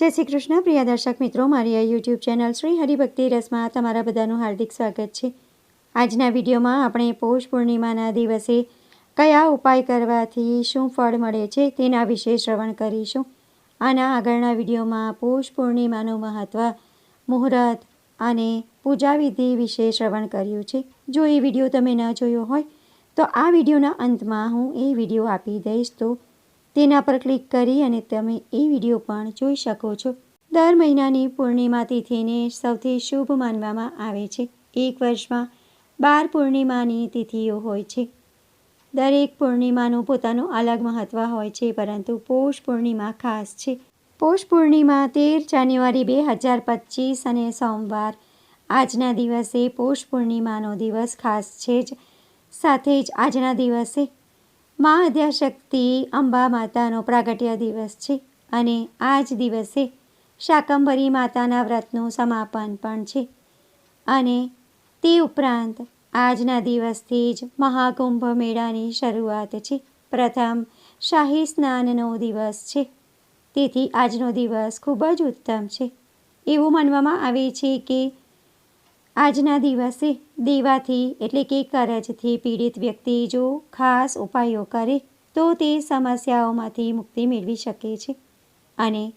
જય શ્રી કૃષ્ણ, પ્રિય દર્શક મિત્રો, મારી આ યુટ્યુબ ચેનલ શ્રી હરિભક્તિ રસમાં તમારા બધાનું હાર્દિક સ્વાગત છે. આજના વિડીયોમાં આપણે પૌષ પૂર્ણિમાના દિવસે કયા ઉપાય કરવાથી શું ફળ મળે છે તેના વિશે શ્રવણ કરીશું. આના આગળના વિડીયોમાં પૌષ પૂર્ણિમાનું મહત્ત્વ મુહૂર્ત અને પૂજા વિધિ વિશે શ્રવણ કર્યું છે. જો એ વીડિયો તમે ન જોયો હોય, તો આ વિડીયોના અંતમાં હું એ વીડિયો આપી દઈશ. તો તેના પર ક્લિક કરી અને તમે એ વીડિયો પણ જોઈ શકો છો. દર મહિનાની પૂર્ણિમા તિથિને સૌથી શુભ માનવામાં આવે છે. એક વર્ષમાં બાર પૂર્ણિમાની તિથિઓ હોય છે. દરેક પૂર્ણિમાનું પોતાનું અલગ મહત્ત્વ હોય છે, પરંતુ પોષ પૂર્ણિમા ખાસ છે. પોષ પૂર્ણિમા તેર જાન્યુઆરી બે હજાર પચીસ અને સોમવાર આજના દિવસે પોષ પૂર્ણિમાનો દિવસ ખાસ છે જ. સાથે જ આજના દિવસે મા આદ્યાશક્તિ અંબા માતાનો પ્રાગટ્ય દિવસ છે અને આ જ દિવસે શાકંભરી માતાના વ્રતનું સમાપન પણ છે. અને તે ઉપરાંત આજના દિવસથી જ મહાકુંભ મેળાની શરૂઆત છે. પ્રથમ શાહી સ્નાનનો દિવસ છે. તેથી આજનો દિવસ ખૂબ જ ઉત્તમ છે. એવું માનવામાં આવે છે કે આજના દિવસે દેવાથી એટલે કે કરજથી પીડિત વ્યક્તિ જો ખાસ ઉપાયો કરે, તો તે સમસ્યાઓમાંથી મુક્તિ મેળવી શકે છે. અને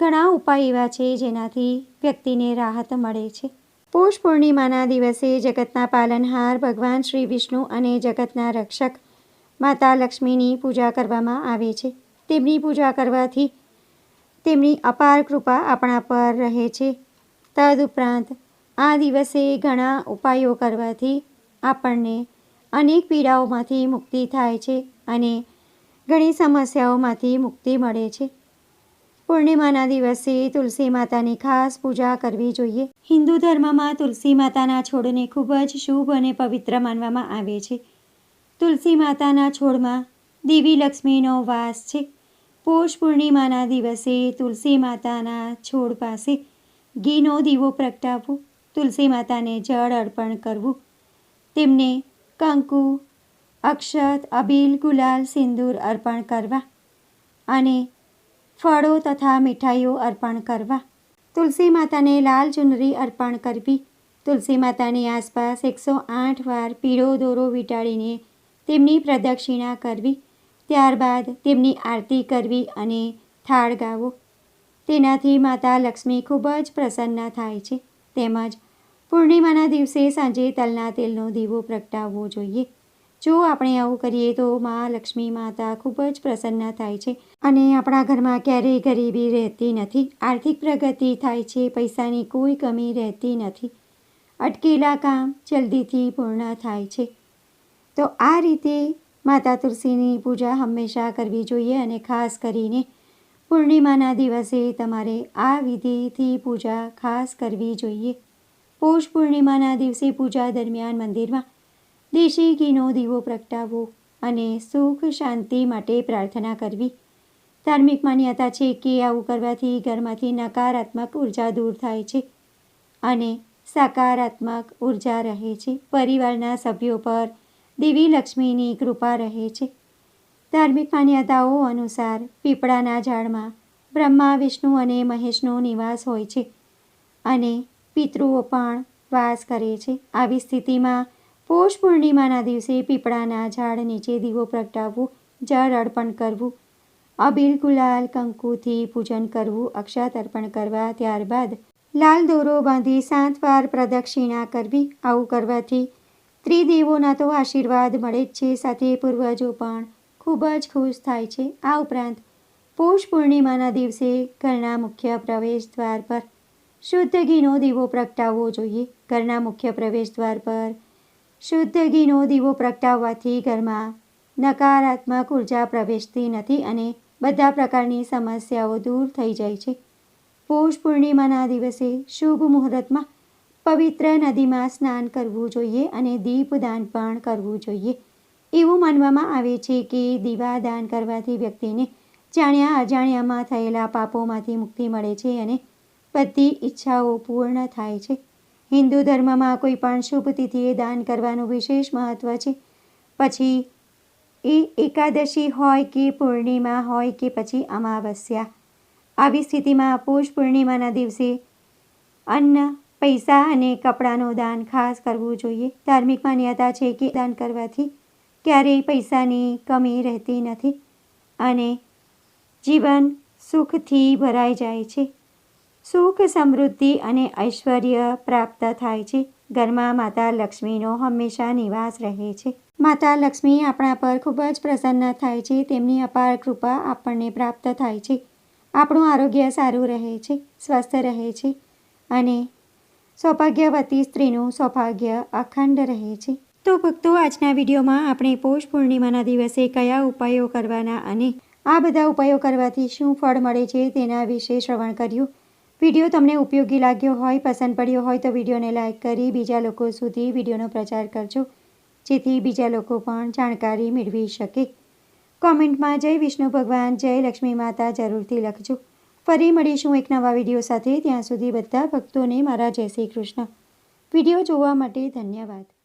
ઘણા ઉપાય એવા છે જેનાથી વ્યક્તિને રાહત મળે છે. પોષ પૂર્ણિમાના દિવસે જગતના પાલનહાર ભગવાન શ્રી વિષ્ણુ અને જગતના રક્ષક માતા લક્ષ્મીની પૂજા કરવામાં આવે છે. તેમની પૂજા કરવાથી તેમની અપાર કૃપા આપણા પર રહે છે. તદુપરાંત આ દિવસે ઘણા ઉપાયો કરવાથી આપણને અનેક પીડાઓમાંથી મુક્તિ થાય છે અને ઘણી સમસ્યાઓમાંથી મુક્તિ મળે છે. પૂર્ણિમાના દિવસે તુલસી માતાની ખાસ પૂજા કરવી જોઈએ. હિન્દુ ધર્મમાં તુલસી માતાના છોડને ખૂબ જ શુભ અને પવિત્ર માનવામાં આવે છે. તુલસી માતાના છોડમાં દેવી લક્ષ્મીનો વાસ છે. પોષ પૂર્ણિમાના દિવસે તુલસી માતાના છોડ પાસે ઘીનો દીવો પ્રગટાવવો. તુલસી માતાને જળ અર્પણ કરવું. તેમને કંકુ, અક્ષત, અબીલ, ગુલાલ, સિંદૂર અર્પણ કરવા અને ફળો તથા મીઠાઈઓ અર્પણ કરવા. તુલસી માતાને લાલ ચુનરી અર્પણ કરવી. તુલસી માતાની આસપાસ એકસો આઠ વાર પીળો દોરો વીંટાળીને તેમની પ્રદક્ષિણા કરવી. ત્યારબાદ તેમની આરતી કરવી અને થાળ ગાવો. તેનાથી માતા લક્ષ્મી ખૂબ જ પ્રસન્ન થાય છે. તેમજ પૂર્ણિમાના દિવસે સાંજે તલના તેલનો દીવો પ્રગટાવવો જોઈએ. જો આપણે આવું કરીએ તો મા લક્ષ્મી માતા ખૂબ જ પ્રસન્ન થાય છે અને આપણા ઘરમાં ક્યારેય ગરીબી રહેતી નથી. આર્થિક પ્રગતિ થાય છે, પૈસાની કોઈ કમી રહેતી નથી. અટકેલા કામ જલ્દીથી પૂર્ણ થાય છે. તો આ રીતે માતા તુલસીની પૂજા હંમેશા કરવી જોઈએ અને ખાસ કરીને પૂર્ણિમાના દિવસે તમારે આ વિધિથી પૂજા ખાસ કરવી જોઈએ. પૌષ પૂર્ણિમાના દિવસે પૂજા દરમિયાન મંદિરમાં દેશી ઘીનો દીવો પ્રગટાવવો અને સુખ શાંતિ માટે પ્રાર્થના કરવી. ધાર્મિક માન્યતા છે કે આવું કરવાથી ઘરમાંથી નકારાત્મક ઊર્જા દૂર થાય છે અને સકારાત્મક ઊર્જા રહે છે. પરિવારના સભ્યો પર દેવી લક્ષ્મીની કૃપા રહે છે. ધાર્મિક માન્યતાઓ અનુસાર પીપળાના ઝાડમાં બ્રહ્મા, વિષ્ણુ અને મહેશનો નિવાસ હોય છે અને પિતૃઓ પણ વાસ કરે છે. આવી સ્થિતિમાં પૌષ પૂર્ણિમાના દિવસે પીપળાના ઝાડ નીચે દીવો પ્રગટાવવું, જળ અર્પણ કરવું, અબીલ ગુલાલ કંકુથી પૂજન કરવું, અક્ષત અર્પણ કરવા, ત્યારબાદ લાલ દોરો બાંધી સાત વાર પ્રદક્ષિણા કરવી, આવું કરવાથી ત્રિદેવોના તો આશીર્વાદ મળે જ છે. સાથે પૂર્વજો પણ ખૂબ જ ખુશ થાય છે. આ ઉપરાંત પૌષ પૂર્ણિમાના દિવસે ઘરના મુખ્ય પ્રવેશ દ્વાર પર શુદ્ધ ઘીનો દીવો પ્રગટાવવો જોઈએ ઘરના મુખ્ય પ્રવેશ દ્વાર પર. શુદ્ધ ઘીનો દીવો પ્રગટાવવાથી ઘરમાં નકારાત્મક ઊર્જા પ્રવેશતી નથી અને બધા પ્રકારની સમસ્યાઓ દૂર થઈ જાય છે. પૌષ પૂર્ણિમાના દિવસે શુભ મુહૂર્તમાં પવિત્ર નદીમાં સ્નાન કરવું જોઈએ અને દીપદાન પણ કરવું જોઈએ. એવું માનવામાં આવે છે કે દીવા દાન કરવાથી વ્યક્તિને જાણ્યા અજાણ્યામાં થયેલા પાપોમાંથી મુક્તિ મળે છે અને બધી ઈચ્છાઓ પૂર્ણ થાય છે. હિન્દુ ધર્મમાં કોઈ પણ શુભ તિથિએ દાન કરવાનું વિશેષ મહત્ત્વ છે. પછી એ એકાદશી હોય કે પૂર્ણિમા હોય કે પછી અમાવસ્યા. આવી સ્થિતિમાં પોષ પૂર્ણિમાના દિવસે અન્ન, પૈસા અને કપડાનું દાન ખાસ કરવું જોઈએ. ધાર્મિક માન્યતા છે કે દાન કરવાથી ક્યારેય પૈસાની કમી રહેતી નથી અને જીવન સુખથી ભરાઈ જાય છે. સુખ, સમૃદ્ધિ અને ઐશ્વર્ય પ્રાપ્ત થાય છે. ઘરમાં માતા લક્ષ્મીનો હંમેશા નિવાસ રહે છે. માતા લક્ષ્મી આપણા પર ખૂબ જ પ્રસન્ન થાય છે. તેમની અપાર કૃપા આપણને પ્રાપ્ત થાય છે. આપણું આરોગ્ય સારું રહે છે, સ્વસ્થ રહે છે અને સૌભાગ્યવતી સ્ત્રીનું સૌભાગ્ય અખંડ રહે છે. તો ભક્તો, આજના વિડીયોમાં આપણે પૌષ પૂર્ણિમાના દિવસે કયા ઉપાયો કરવાના અને આ બધા ઉપાયો કરવાથી શું ફળ મળે છે તેના વિશે શ્રવણ કર્યું. વીડિયો તમને ઉપયોગી લાગ્યો હોય, પસંદ પડ્યો હોય તો વિડીયોને લાઇક કરી બીજા લોકો સુધી વિડીયોનો પ્રચાર કરજો, જેથી બીજા લોકો પણ જાણકારી મેળવી શકે. કોમેન્ટમાં જય વિષ્ણુ ભગવાન, જય લક્ષ્મી માતા જરૂરથી લખજો. ફરી મળીશું એક નવા વીડિયો સાથે, ત્યાં સુધી બધા ભક્તોને મારા જય શ્રી કૃષ્ણ. વીડિયો જોવા માટે ધન્યવાદ.